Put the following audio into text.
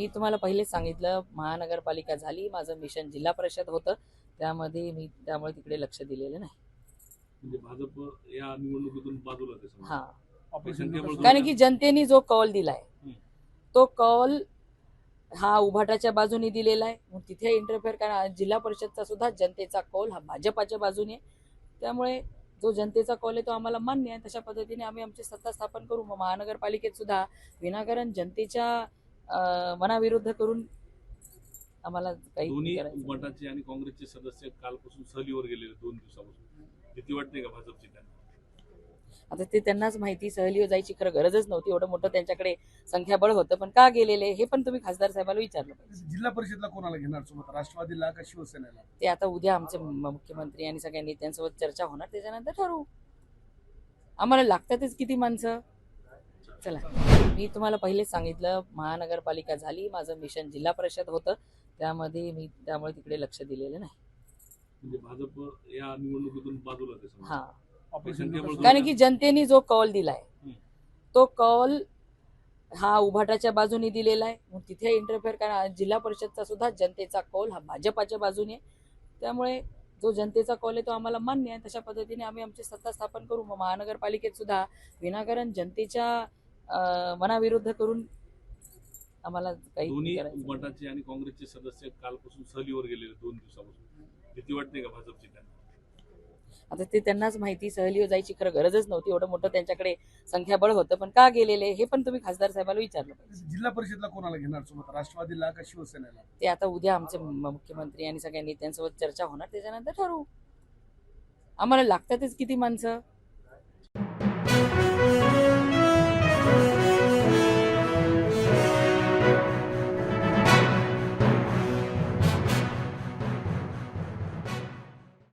मी तुम्हाला पहिलेच सांगितलं महानगरपालिका झाली माझं मिशन जिल्हा परिषद होतं. त्यामध्ये मी त्यामुळे तिकडे लक्ष दिलेलं नाही. म्हणजे भाजप या निवडणुकीतून बाजूला. हा. ऑपरेशन कारण की जनतेने जो कौल दिलाय हम्म. तो कौल हा उभाटाच्या बाजूने दिलेला आहे. मग तिथे इंटरफेअर करा जिल्हा परिषदचा सुद्धा जनतेचा कौल हा भाजपाच्या बाजूने आहे. त्यामुळे जो जनतेचा कौल आहे तो आम्हाला मान्य आहे. तशा पद्धतीने आम्ही आमची सत्ता स्थापन करू. मग महानगरपालिकेत सुद्धा विनाकारण जनतेच्या मनाविरुद्ध करून आम्हाला काही दोन्ही करायचं. नाही. उबाटाचे आणि काँग्रेसचे सदस्य कालपासून सहलीवर गेलेले दोन दिवसापासून. भीती वाटते का भाजपची त्यांना? आता ते त्यांनाच माहिती सहलीवर जायची खरं गरजच नव्हती. एवढं मोठं त्यांच्याकडे संख्याबळ होतं. पण का गेलेले? हे पण तुम्ही खासदार साहेबाला विचारलं पाहिजे. जिल्हा परिषदला कोणाला घेणार? सोबत राष्ट्रवादीला का शिवसेनेला? ते आता उद्या आमचे म- मुख्यमंत्री आणि सगळ्या नेत्यांसोबत चर्चा होणार. त्याच्यानंतर ठरवू. आम्हाला लागतातच किती माणसं. चला. मी तुम्हाला पहिलेच सांगितलं महानगरपालिका झाली माझं मिशन जिल्हा परिषद होतं. त्यामध्ये मी त्यामुळे तिकडे लक्ष दिलेलं नाही. म्हणजे भाजप या निवडणुकीतून बाजूला. हा. ऑपरेशन कारण की जनतेने जो कौल दिलाय हम्म. तो कौल हा उभाटाच्या बाजूने दिलेला आहे. मग तिथे इंटरफेअर करा जिल्हा परिषदचा सुद्धा जनतेचा कौल हा भाजपाच्या बाजूने आहे. त्यामुळे जो जनतेचा कौल आहे तो आम्हाला मान्य आहे. तशा पद्धतीने आम्ही आमची सत्ता स्थापन करू. मग महानगरपालिकेत सुद्धा विनाकारण जनतेच्या मनाविरुद्ध करून आम्हाला काही दोन्ही करायचं नाही. उबाटाचे आणि काँग्रेसचे सदस्य कालपासून सहलीवर गेलेले दोन दिवसापासून. भीती वाटते का भाजपची त्यांना? आता ते त्यांनाच माहिती सहलीवर जायची खरं गरजच नव्हती. एवढं मोठं त्यांच्याकडे संख्याबळ होतं. पण का गेलेले? हे पण तुम्ही खासदार साहेबाला विचारलं पाहिजे. जिल्हा परिषदला कोणाला घेणार? सोबत राष्ट्रवादीला का शिवसेनेला? ते आता उद्या आमचे म- मुख्यमंत्री आणि सगळ्या नेत्यांसोबत चर्चा होणार. त्याच्यानंतर ठरवू. आम्हाला लागतातच किती माणसं.